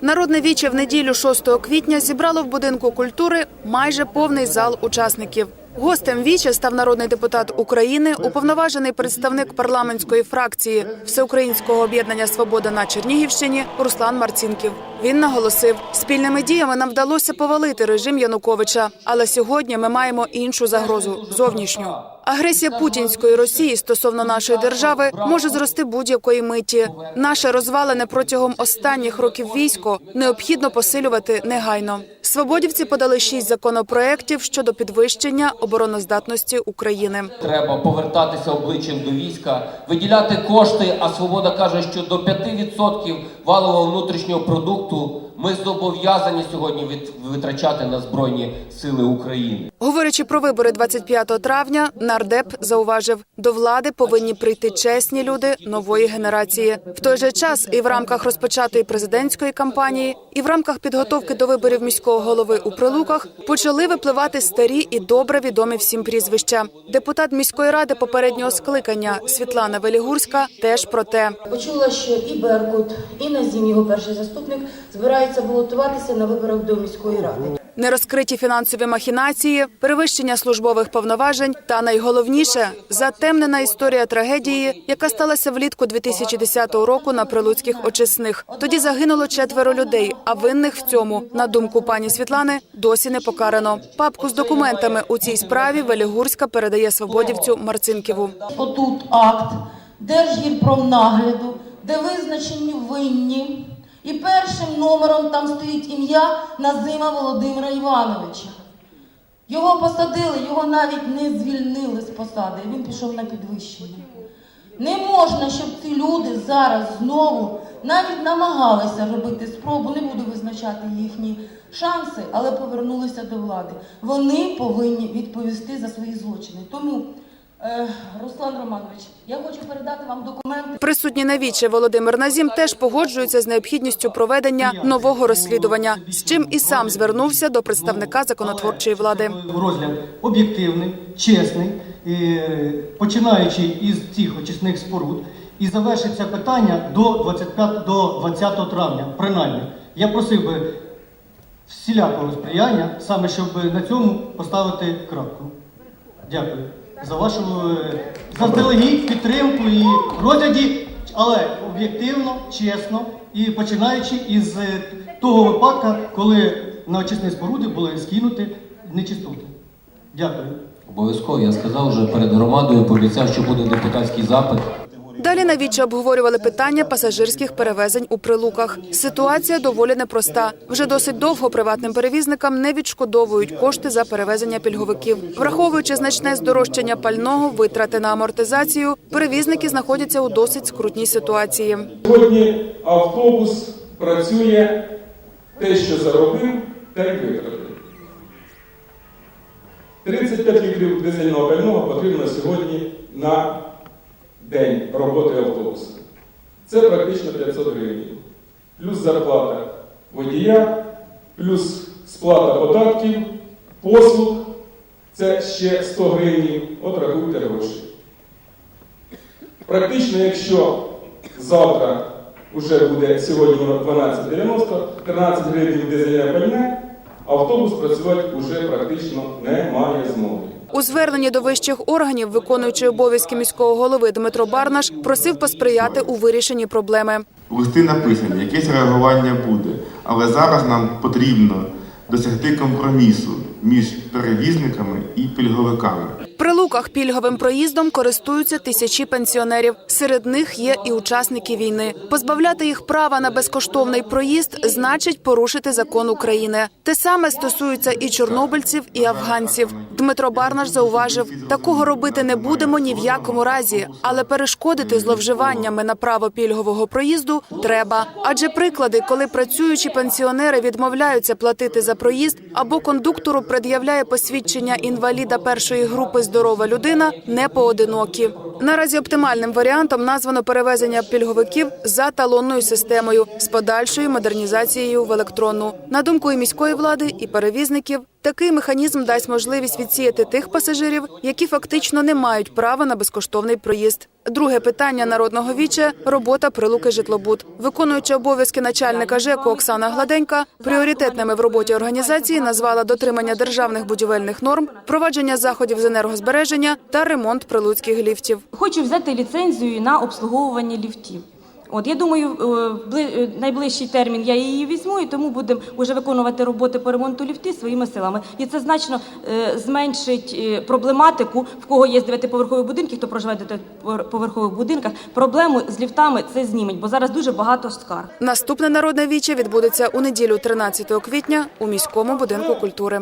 Народне віче в неділю 6 квітня зібрало в будинку культури майже повний зал учасників. Гостем віче став народний депутат України, уповноважений представник парламентської фракції Всеукраїнського об'єднання Свобода на Чернігівщині Руслан Марцінків. Він наголосив, спільними діями нам вдалося повалити режим Януковича, але сьогодні ми маємо іншу загрозу зовнішню. Агресія путінської Росії стосовно нашої держави може зрости будь-якої миті. Наше розвалене протягом останніх років військо необхідно посилювати негайно. Свободівці подали шість законопроєктів щодо підвищення обороноздатності України. Треба повертатися обличчям до війська, виділяти кошти. А свобода каже, що до 5% валового внутрішнього продукту ми зобов'язані сьогодні витрачати на збройні сили України. Говорячи про вибори 25 травня, нардеп зауважив, до влади повинні прийти чесні люди нової генерації. В той же час і в рамках розпочатої президентської кампанії, і в рамках підготовки до виборів міського голови у Прилуках почали випливати старі і добре відомі всім прізвища. Депутат міської ради попереднього скликання Світлана Велігурська теж про те. Почула, що і Беркут, і Назім, його перший заступник, збираються балотуватися на виборах до міської ради. Нерозкриті фінансові махінації, перевищення службових повноважень та найголовніше затемнена історія трагедії, яка сталася влітку 2010 року на прилуцьких очисних. Тоді загинуло четверо людей, а винних в цьому, на думку пані Світлани, досі не покарано. Папку з документами у цій справі Велігурська передає свободівцю Марцинківу. Отут акт Держгірпромнагляду, де визначені винні. І першим номером там стоїть ім'я Назима Володимира Івановича. Його посадили, його навіть не звільнили з посади. Він пішов на підвищення. Не можна, щоб ці люди зараз знову навіть намагалися робити спробу, не буду визначати їхні шанси, але повернулися до влади. Вони повинні відповісти за свої злочини. Тому, Руслан Романович, я хочу передати вам документи. Присутній на віче Володимир Назім теж погоджується з необхідністю проведення нового розслідування, з чим і сам звернувся до представника законотворчої влади. розгляд об'єктивний, чесний, е, починаючи із цих очисних споруд, і завершиться питання до 25, до 20 травня. Принаймні, я просив би всілякого сприяння, саме щоб на цьому поставити крапку. Дякую за вашу е, заздалегідь підтримку і розгляді, але об'єктивно, чесно і починаючи із е, того випадка, коли на очисні споруди були скинуті нечистоти. Дякую. Обов'язково я сказав вже перед громадою, пообіцяв, що буде депутатський запит. Далі на віче обговорювали питання пасажирських перевезень у прилуках. Ситуація доволі непроста. Вже досить довго приватним перевізникам не відшкодовують кошти за перевезення пільговиків. Враховуючи значне здорожчання пального, витрати на амортизацію, перевізники знаходяться у досить скрутній ситуації. Сьогодні автобус працює те, що заробив, та й витратив. 35 літрів дизельного пального потрібно сьогодні на день роботи автобуса. Це практично 500 гривень. Плюс зарплата водія, плюс сплата податків, послуг це ще 100 гривень. От рахуйте гроші. Практично, якщо завтра вже буде сьогодні 12.90, 13 гривень дизельне пальне, автобус працювати вже практично не має змоги. У зверненні до вищих органів, виконуючий обов'язки міського голови Дмитро Барнаш, просив посприяти у вирішенні проблеми. Листи написані, якесь реагування буде, але зараз нам потрібно досягти компромісу між перевізниками і пільговиками. В Прилуках пільговим проїздом користуються тисячі пенсіонерів. Серед них є і учасники війни. Позбавляти їх права на безкоштовний проїзд значить порушити закон України. Те саме стосується і чорнобильців, і афганців. Дмитро Барнаш зауважив, такого робити не будемо ні в якому разі, але перешкодити зловживаннями на право пільгового проїзду треба. Адже приклади, коли працюючі пенсіонери відмовляються платити за проїзд, або кондуктору пред'являє посвідчення інваліда першої групи здорова людина, не поодинокі. Наразі оптимальним варіантом названо перевезення пільговиків за талонною системою з подальшою модернізацією в електронну. На думку і міської влади, і перевізників, Такий механізм дасть можливість відсіяти тих пасажирів, які фактично не мають права на безкоштовний проїзд. Друге питання народного віче робота прилуки житлобуд. Виконуючи обов'язки начальника ЖЕКу Оксана Гладенька, пріоритетними в роботі організації назвала дотримання державних будівельних норм, впровадження заходів з енергозбереження та ремонт прилуцьких ліфтів. Хочу взяти ліцензію на обслуговування ліфтів. От я думаю, е, в е, найближчий термін я її візьму, і тому будемо вже виконувати роботи по ремонту ліфтів своїми силами. І це значно е, зменшить проблематику, в кого є з дев'ятиповерхові будинки, хто проживає в дев'ятиповерхових будинках. Проблему з ліфтами це зніметь, бо зараз дуже багато скарг. Наступне народне віче відбудеться у неділю, 13 квітня, у міському будинку культури.